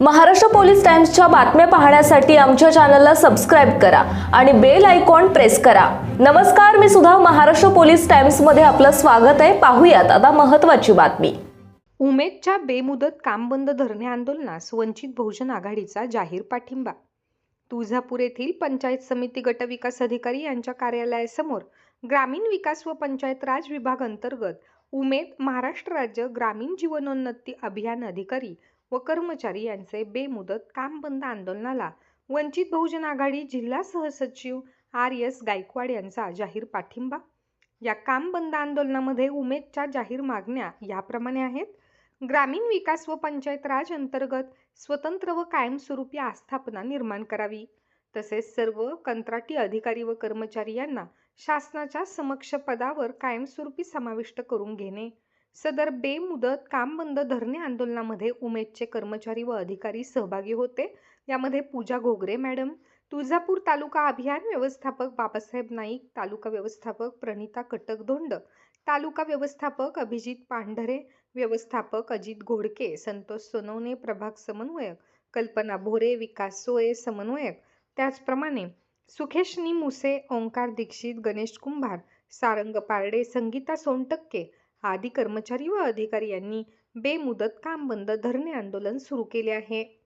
Maharashtra police टाइम्सच्या बातम्या पाहण्यासाठी आमच्या चॅनलला सबस्क्राईब करा आणि बेल आयकॉन प्रेस करा. नमस्कार मी सुद्धा महाराष्ट्र पोलीस टाइम्समध्ये आपलं स्वागत आहे. पाहूयात आता महत्त्वाची बातमी. उमेदच्या बेमुदत काम बंद धरणे आंदोलनास वंचित बहुजन आघाडीचा जाहीर पाठिंबा. तुळजापूर येथील पंचायत समिती गट विकास अधिकारी यांच्या कार्यालयासमोर ग्रामीण विकास व पंचायत राज विभाग अंतर्गत उमेद महाराष्ट्र राज्य ग्रामीण जीवनोन्नती अभियान अधिकारी व कर्मचारी यांचे बेमुदत काम बंद आंदोलनाला वंचित बहुजन आघाडी जिल्हा सहसचिव आर एस गायकवाड यांचा जाहीर पाठिंबा. या काम बंद आंदोलनामध्ये उमेदच्या जाहीर मागण्या याप्रमाणे आहेत. ग्रामीण विकास व पंचायत राज अंतर्गत स्वतंत्र व कायमस्वरूपी आस्थापना निर्माण करावी. तसेच सर्व कंत्राटी अधिकारी व कर्मचारी यांना शासनाच्या समक्ष पदावर कायमस्वरूपी समाविष्ट करून घेणे. सदर बेमुदत काम बंद धरणे आंदोलनामध्ये उमेदचे कर्मचारी व अधिकारी सहभागी होते. यामध्ये पूजा घोगरे मॅडम. तुळजापूर तालुका अभियान व्यवस्थापक बाबासाहेब नाईक तालुका व्यवस्थापक प्रणिता कटकधोंड तालुका व्यवस्थापक अभिजित पांढरे व्यवस्थापक अजित घोडके संतोष सोनवणे प्रभाग समन्वयक कल्पना भोरे विकास सोये समन्वयक. त्याचप्रमाणे सुखेशनी मुसे ओंकार दीक्षित गणेश कुंभार सारंग पारडे संगीता सोनटक्के आदी कर्मचारी व अधिकारी यांनी बेमुदत काम बंद धरणे आंदोलन सुरू केले आहे.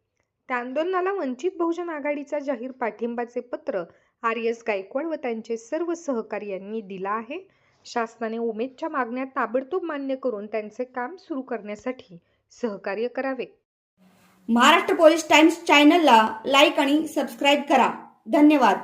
त्या आंदोलनाला वंचित बहुजन आघाडीचा जाहीर पाठिंबाचे पत्र आर एस गायकवाड व त्यांचे सर्व सहकार्यांनी दिला आहे. शासनाने उमेदच्या मागण्या ताबडतोब मान्य करून त्यांचे काम सुरू करण्यासाठी सहकार्य करावे. महाराष्ट्र पोलीस टाइम्स चॅनलला लाईक आणि सबस्क्राईब करा. धन्यवाद.